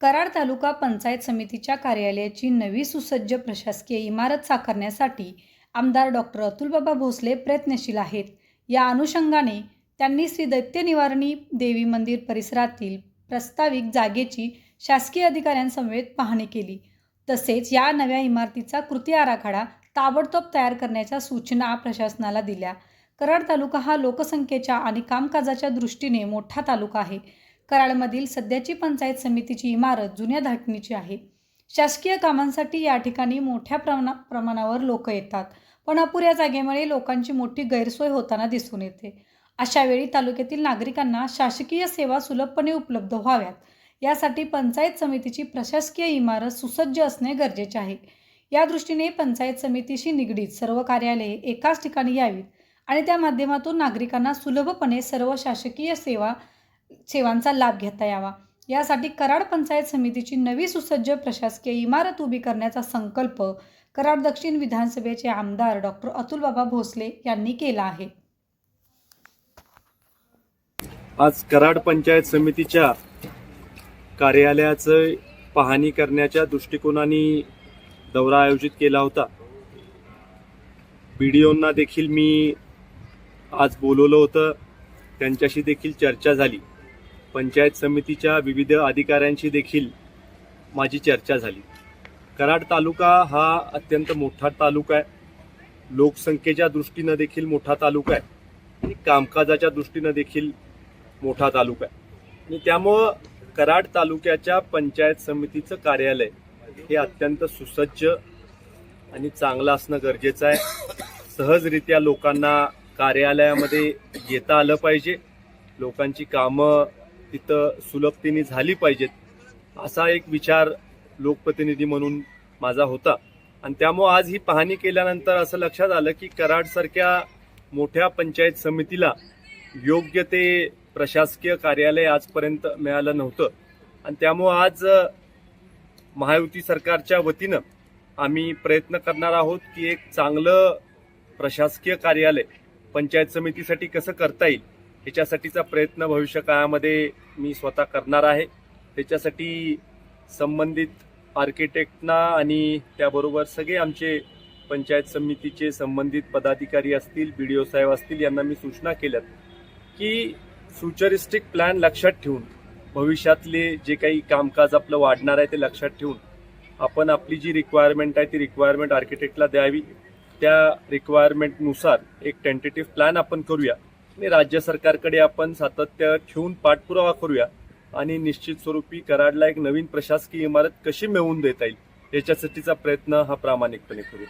कराड तालुका पंचायत समितीच्या कार्यालयाची नवी सुसज्ज प्रशासकीय इमारत साकारण्यासाठी आमदार डॉक्टर अतुलबाबा भोसले प्रयत्नशील आहेत. या अनुषंगाने त्यांनी श्री दैत्य निवारणी देवी मंदिर परिसरातील प्रस्ताविक जागेची शासकीय अधिकाऱ्यांसमवेत पाहणी केली. तसेच या नव्या इमारतीचा कृती आराखडा ताबडतोब तयार करण्याच्या सूचना प्रशासनाला दिल्या. कराड तालुका हा लोकसंख्येच्या आणि कामकाजाच्या दृष्टीने मोठा तालुका आहे. कराडमधील सध्याची पंचायत समितीची इमारत जुन्या धाटणीची आहे. शासकीय कामांसाठी या ठिकाणी मोठ्या प्रमाणा प्रमाणावर लोक येतात. पण अपुऱ्या जागेमुळे लोकांची मोठी गैरसोय होताना दिसून येते. अशावेळी तालुक्यातील नागरिकांना शासकीय सेवा सुलभपणे उपलब्ध व्हाव्यात. यासाठी पंचायत समितीची प्रशासकीय इमारत सुसज्ज असणे गरजेचे आहे. या दृष्टीने पंचायत समितीशी निगडीत सर्व कार्यालये एकाच ठिकाणी यावीत आणि त्या माध्यमातून नागरिकांना सुलभपणे सर्व शासकीय सेवा सेवांचा लाभ घेता यावा. यासाठी कराड पंचायत समितीची नवी सुसज्ज प्रशासकीय इमारत उभी करण्याचा संकल्प कराड दक्षिण विधानसभेचे आमदार डॉक्टर अतुलबाबा भोसले यांनी केला आहे. आज कराड पंचायत समितीच्या कार्यालयाचं पाहणी करण्याच्या दृष्टिकोनाने दौरा आयोजित केला होता. बीडीओंना देखील मी आज बोलवलं होतं. त्यांच्याशी देखील चर्चा झाली. पंचायत समितीच्या विविध अधिकाऱ्यांशी देखील माझी चर्चा झाली. कराड तालुका हा अत्यंत मोठा तालुका आहे. लोकसंख्येच्या दृष्टीनं देखील मोठा तालुका आहे. आणि कामकाजाच्या दृष्टीनं देखील मोठा तालुका आहे. आणि त्यामुळं कराड तालुक्याच्या पंचायत समितीचं कार्यालय हे अत्यंत सुसज्ज आणि चांगलं असणं गरजेचं आहे. सहजरित्या लोकांना कार्यालयामध्ये येता आलं पाहिजे. लोकांची कामं तिथं सुलभतेने झाली पाहिजेत असा एक विचार लोकप्रतिनिधी म्हणून माझा होता. आणि त्यामुळं आज ही पाहणी केल्यानंतर असं लक्षात आलं की कराडसारख्या मोठ्या पंचायत समितीला योग्य ते प्रशासकीय कार्यालय आजपर्यंत मिळालं नव्हतं. आणि त्यामुळं आज महायुती सरकारच्या वतीनं आम्ही प्रयत्न करणार आहोत की एक चांगलं प्रशासकीय कार्यालय पंचायत समितीसाठी कसं करता येईल ह्याच्यासाठीचा प्रयत्न भविष्य काळामध्ये मी स्वतः करणार आहे. त्याच्यासाठी संबंधित आर्किटेक्टना आणि त्याबरोबर सगळे आमचे पंचायत समितीचे संबंधित पदाधिकारी असतील बी डी ओ साहेब असतील यांना मी सूचना केल्यात की फ्युचरिस्टिक प्लॅन लक्षात ठेवून भविष्यातले जे काही कामकाज आपलं वाढणार आहे ते लक्षात ठेवून आपण आपली जी रिक्वायरमेंट आहे ती रिक्वायरमेंट आर्किटेक्टला द्यावी. त्या रिक्वायरमेंटनुसार एक टेंटेटिव्ह प्लॅन आपण करूया. आणि राज्य सरकारकडे आपण सातत्य ठेवून पाठपुरावा करूया आणि निश्चित स्वरूपी कराडला एक नवीन प्रशासकीय इमारत कशी मिळवून देता येईल याच्यासाठीचा प्रयत्न हा प्रामाणिकपणे करूया.